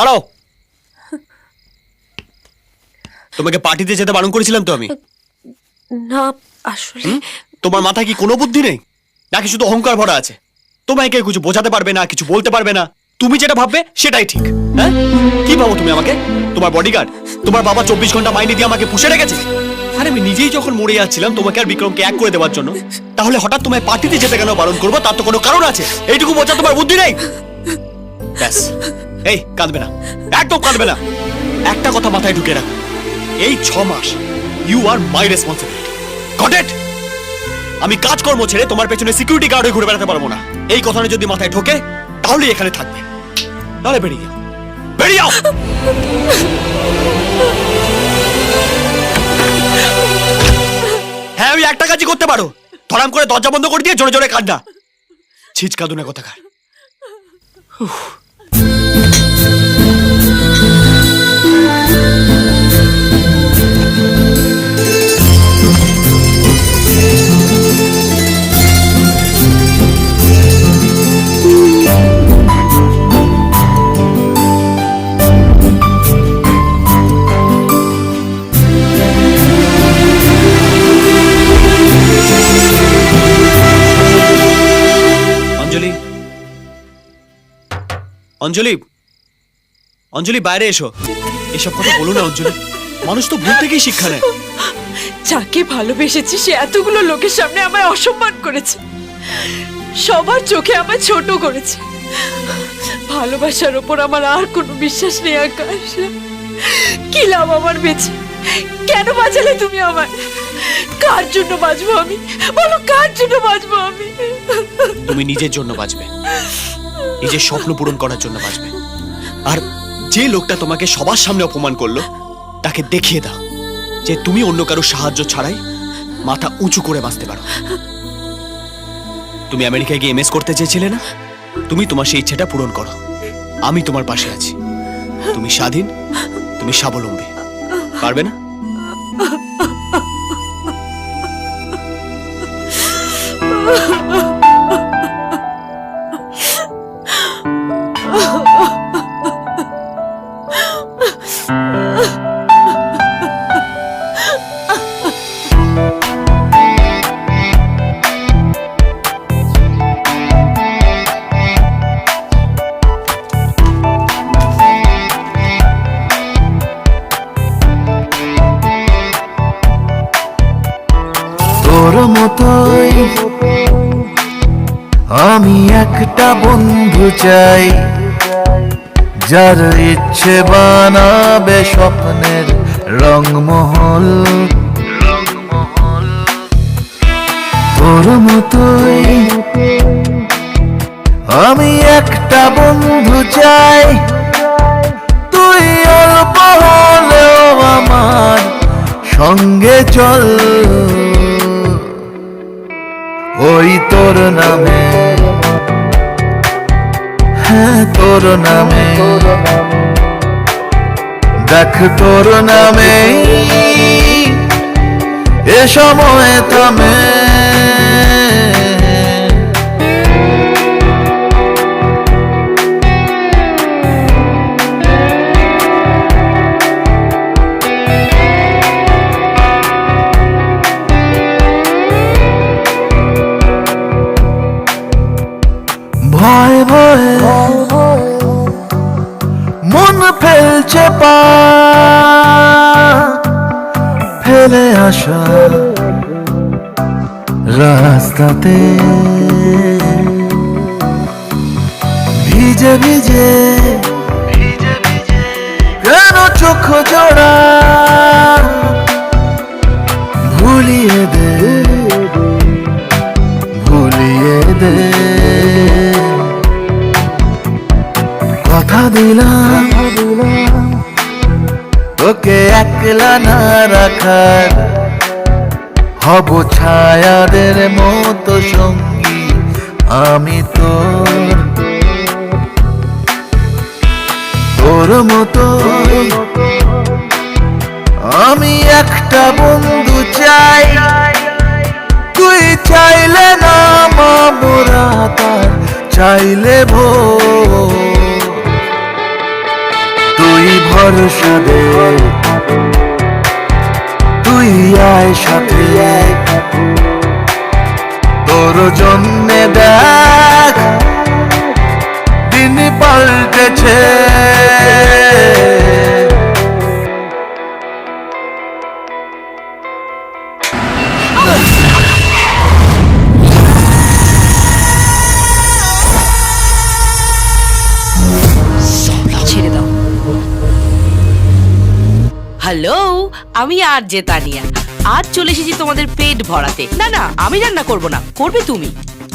দাঁড়াও। তোমাকে পার্টিতে যেতে বারণ করেছিলাম তো আমি। না আসলে তোমার মাথায় কি কোনো বুদ্ধি নেই? নাকি শুধু অহংকার ভরা আছে? তোমায় কেউ কিছু বোঝাতে পারবে না কিছু বলতে পারবে না। তুমি যেটা ভাববে সেটাই ঠিক। হ্যাঁ? কি ভাবো তুমি আমাকে? তোমার বডিগার্ড তোমার বাবা চব্বিশ ঘণ্টা মাইনে দিয়ে আমাকে পুষে রেখেছে? আরে আমি নিজেই যখন মরে যাচ্ছিলাম তোমাকে আর বিক্রমকে এক করে দেওয়ার জন্য। তাহলে হঠাৎ তোমায় পার্টিতে যেতে কেন বারণ করব? তার তো কোনো কারণ আছে। এইটুকু বোঝা তোমার বুদ্ধি নেই? ব্যাস। এই, কাঁদবে না। একদম কাঁদবে না। একটা কথা মাথায় ঢুকে রাখো। এই ছ মাস you are my responsibility got it আমি কাজকর্ম ছেড়ে তোমার পেছনে সিকিউরিটি গার্ড হয়ে ঘুরে বেড়াতে পারব না। এই কথাটা যদি মাথায় ঢোকে, তাহলেই এখানে থাকবে। তাহলে বেরিয়ে যাও। বেরিয়ে যাও! হ্যাঁ আমি একটা কাজই করতে পারো। ধরাম করে দরজা বন্ধ করে দিয়ে জোরে জোরে কান্না। ছিচকা দুনে কোথাকার অঞ্জলি অঞ্জলি বাইরে এসো। এসব কথা বলো না অঞ্জলি। মানুষ তো ভুল থেকেই শিক্ষা নেয়। যাকে ভালোবেসেছি সে এতগুলো লোকের সামনে আমায় অসম্মান করেছে। সবার চোখে আমায় ছোট করেছে। ভালোবাসার ওপর আমার আর কোনো বিশ্বাস নেই আকাশ। কি লাভ আমার বেঁচে? কেন বাঁচালে তুমি আমার কার জন্য বাঁচবো আমি? বলো কার জন্য বাঁচবো আমি? তুমি নিজের জন্য বাঁচবে। নিজের স্বপ্ন পূরণ করার জন্য বাঁচবে। আর যে লোকটা তোমাকে সবার সামনে অপমান করল, তাকে দেখিয়ে দাও যে তুমি অন্য কারও সাহায্য ছাড়াই মাথা উঁচু করে বাঁচতে পারো। তুমি আমেরিকায় গিয়ে এমএস করতে চেয়েছিলে না? তুমি তোমার সেই ইচ্ছেটা পূরণ করো। আমি তোমার পাশে আছি। তুমি স্বাধীন, তুমি স্বাবলম্বী। পারবে না? একটা বন্ধু চাই, যার ইচ্ছে বানাবে স্বপ্নের রংমহল। তোর মতোই আমি একটা বন্ধু চাই, তুই অল্প হলেও আমার সঙ্গে চল। ওই তোর নামে হ্যাঁ তোর নামে। দেখ তোর নামে। এ সময় থামে। আসা রাস্তাতে ভিজে ভিজে কেন চোখ জোড়া ভুলিয়ে দে ভুলিয়ে দে। কথা দিলাম তোকে একলা না রাখার হব ছায়াদের মতো সঙ্গী আমি তোর। তোর মতো আমি একটা বন্ধু চাই। তুই চাইলে না মা মোরা চাইলে ভো তুই ভরসা দে। তুই আয় সাথে তোর জন্যে দেখ দিন পাল্টেছে। হ্যালো? আমি আর যে তানিয়া আজ চলে এসেছি তোমাদের পেট ভরাতে। না না আমি রান্না করব না করবে তুমি।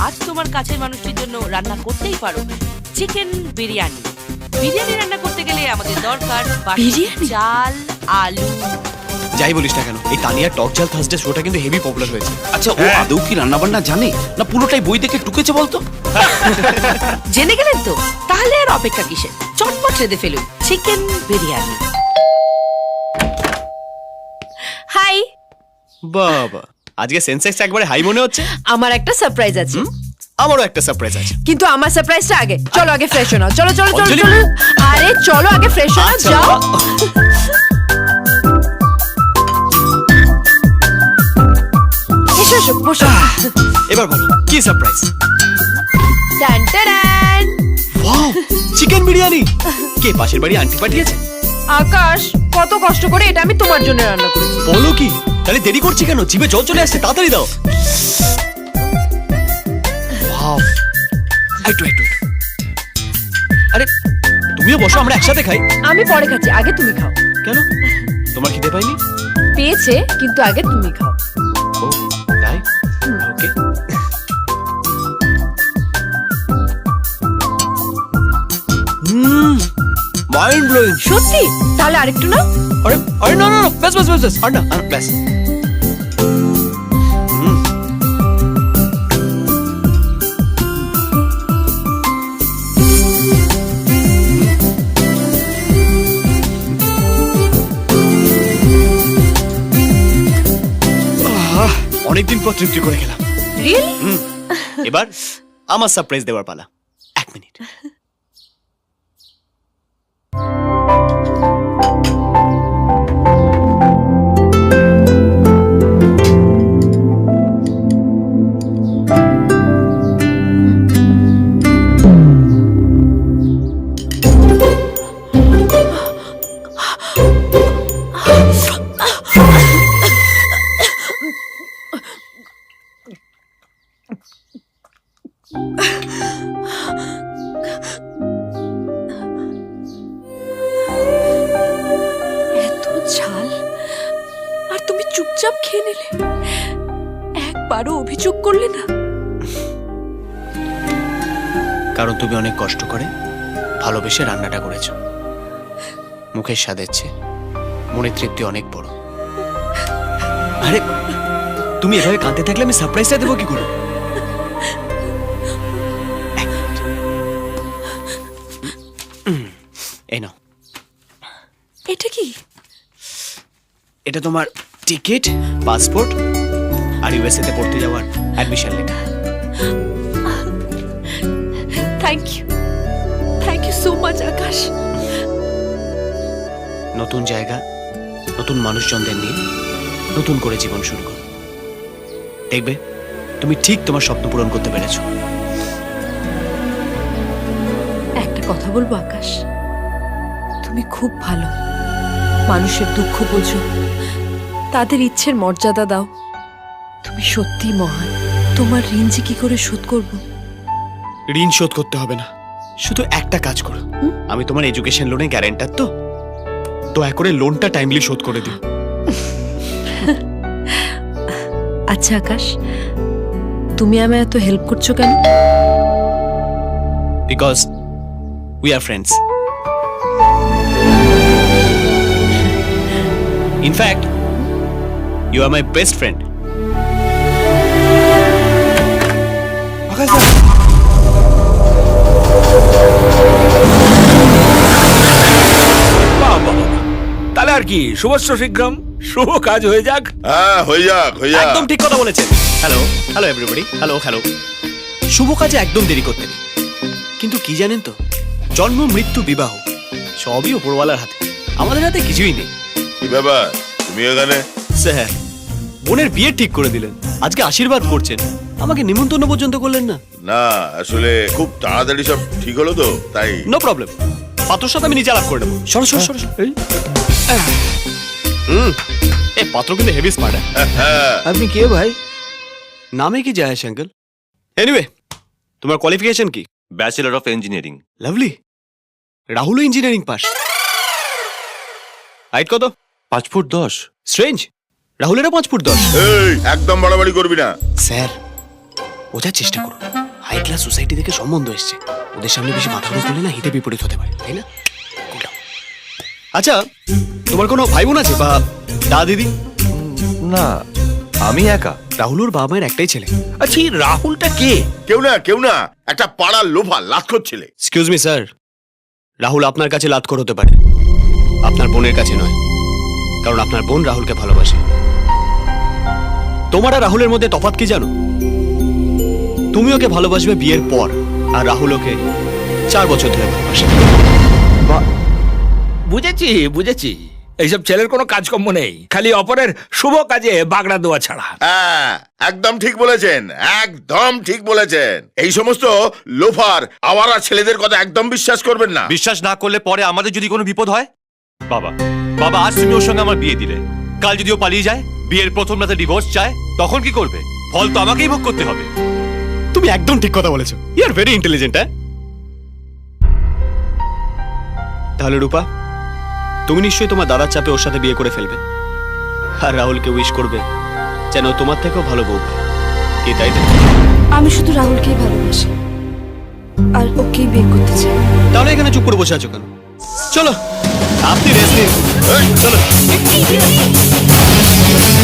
আজ তোমার কাছের মানুষটির জন্য রান্না করতেই পারো চিকেন বিরিয়ানি। বিরিয়ানি রান্না করতে গেলে আমাদের দরকার বিরিয়ানি? চাল আলু। যাই বলিস না কেন এই তানিয়া টক ঝাল থার্সডে শোটা কিন্তু হেভি পপুলার হয়েছে। আচ্ছা ও আদৌ কি রান্না বান্না জানে? না পুরোটাই বই দেখে টুকেছে বলতো? জেনে গেলেন তো? তাহলে আর অপেক্ষা কিসের? চটপট রেঁধে ফেলুন চিকেন বিরিয়ানি। বাবা। আজকে সেন্সেক্স একবারে হাই মনে হচ্ছে? আমার একটা সারপ্রাইজ আছে। আমারও একটা সারপ্রাইজ আছে। কিন্তু আমার সারপ্রাইজটা আগে। চলো আগে ফ্রেশ হও চলো চলো চলো চলো। আরে চলো আগে ফ্রেশ হও আচ্ছা, যাও। এসো এসো বসো। এবার বলো কি সারপ্রাইজ টান টান ওয়াও চিকেন বিরিয়ানি। কে পাশের বাড়ি আন্টি পাঠিয়েছে? আকাশ কত কষ্ট করে এটা আমি তোমার জন্য রান্না করেছি। বলো কি? তাহলে দেরি করছি কেন? জিভে জল চলে আসছে তাড়াতাড়ি দাও। আরে তুমিও বসো আমরা একসাথে খাই। আমি পরে খাচ্ছি আগে তুমি খাও। কেন? তোমার খিদে পাইনি? পেয়েছে কিন্তু আগে তুমি খাও। তাই? ওকে। মাইন্ড ব্লোয়িং সত্যি? তাহলে আরেকটু না আরে আরে না না না ব্যাস ব্যাস ব্যাস ব্যাস আর না আর ব্যাস। অনেকদিন পর তৃপ্তি করে খেলাম এবার আমার সারপ্রাইজ দেওয়ার পালা। এক মিনিট। চুপচাপ খেয়ে নিলে। একবারও অভিযোগ করলে না। কারণ তুমি অনেক কষ্ট করে ভালোবেসে রান্নাটা করেছ। মুখের স্বাদের চেয়ে মনের তৃপ্তি অনেক বড়। আরে তুমি এভাবে কাঁদতে থাকলে আমি সারপ্রাইজটা দেবো কি করে? এই নাও। এটা কি? এটা তোমার টিকিট পাসপোর্ট আর ইউএসএ তে পড়তে যাওয়ার admission letter thank you thank you so much Akash নতুন জায়গা নতুন মানুষজনদের নিয়ে নতুন করে জীবন শুরু করো। দেখবে তুমি ঠিক তোমার স্বপ্ন পূরণ করতে পেরেছ। একটা কথা বলব আকাশ? তুমি খুব ভালো। মানুষের দুঃখ বোঝো। তাদের ইচ্ছের মর্যাদা দাও। তুমি সত্যি মহান। তোমার ঋণ যে কি করে শোধ করব? ঋণ শোধ করতে হবে না। শুধু একটা কাজ করো। আমি তোমার এডুকেশন লোনে গ্যারেন্টার তো। দয়া করে লোনটা টাইমলি শোধ করে দিও। আচ্ছা আকাশ তুমি আমায় এত হেল্প করছ কেন? Because we are friends in fact you are my best friend. তাহলে আর কি? শুভস্য শীঘ্রম শুভ কাজ হয়ে যাক। হ্যাঁ হয়ে যাক হয়ে যাক। একদম ঠিক কথা বলেছেন। Hello hello everybody hello hello শুভ কাজে একদম দেরি করতে নেই। কিন্তু কি জানেন তো? জন্ম মৃত্যু বিবাহ সবই ওপরওয়ালার হাতে। আমাদের হাতে কিছুই নেই। কি ব্যাপার? তুমি এখানে? স্যার বোনের বিয়ে ঠিক করে দিলেন। আজকে আশীর্বাদ করছেন। আমাকে নিমন্ত্রণ পর্যন্ত করলেন না। না আসলে খুব তাড়াতাড়ি সব ঠিক হলো তো তাই। নো প্রবলেম পাত্রর সাথে আমি নিজে আলাপ করে নেব। সরো সরো সরো। এই। হুম। এ পাত্র কিন্তু হেভি স্মার্ট হ্যাঁ আপনি কে ভাই? নামে কি যায় আঙ্কেল? এনিওয়ে তোমার কোয়ালিফিকেশন কি? Bachelor of engineering lovely Rahul engineering pass height কত? পাঁচ ফুট দশ। স্ট্রেঞ্জ রাহুলেরও পাঁচ ফুট দশ। এই একদম বাড়াবাড়ি করবি না। স্যার বোঝার চেষ্টা করুন। হাই ক্লাস সোসাইটি থেকে সম্বন্ধ এসছে। ওদের সামনে বেশি মাথা করলে না হিতে বিপরীত হতে পারে তাই না? আচ্ছা তোমার কোনো ভাই বোন আছে বা দা দিদি? না আমি একা। রাহুলুর বাবা মায়ের একটাই ছেলে। আচ্ছা এই রাহুলটা কে? কেউ না কেউ না একটা পাড়ার লোভা লাত করছিলে এক্সকিউজ মি স্যার রাহুল আপনার কাছে লাতকর হতে পারে। আপনার বোনের কাছে নয়। কারণ আপনার বোন রাহুলকে ভালোবাসে। তোমার আর রাহুলের মধ্যে তফাৎ কি জানো? তুমি ওকে ভালোবাসবে বিয়ের পর আর রাহুল ওকে চার বছর ধরে ভালোবাসে। বুঝেছি বুঝেছি। এইসব ছেলের কোনো কাজকর্ম নেই খালি অপরের শুভ কাজে বাগড়া দেওয়া ছাড়া। হ্যাঁ একদম ঠিক বলেছেন একদম ঠিক বলেছেন। এই সমস্ত লোফার আওয়ারা ছেলেদের কথা একদম বিশ্বাস করবেন না। বিশ্বাস না করলে পরে আমাদের যদি কোনো বিপদ হয়? বাবা বাবা আজ তুমি ওর সঙ্গে আমার বিয়ে দিলে। কাল যদি ও পালিয়ে যায় বিয়ের প্রথম রাতে ডিভোর্স চায় তখন কি করবে? ফল তো আমাকেই ভোগ করতে হবে। তুমি একদম ঠিক কথা বলেছ। ইউ আর ভেরি ইন্টেলিজেন্ট হ্যাঁ তাহলে রূপা তুমি নিশ্চয়ই তোমার দাদার চাপে ওর সাথে বিয়ে করে ফেলবে। আর রাহুলকে উইশ করবে যেন তোমার থেকেও ভালো বউ পায়। কি তাই তো? আমি শুধু রাহুলকেই ভালোবাসি। আর ওকেই বিয়ে করতে চাই। তাহলে এখানে চুপ করে বসে আছো কেন? চলো। আপনি রেস্ট নিন চলো।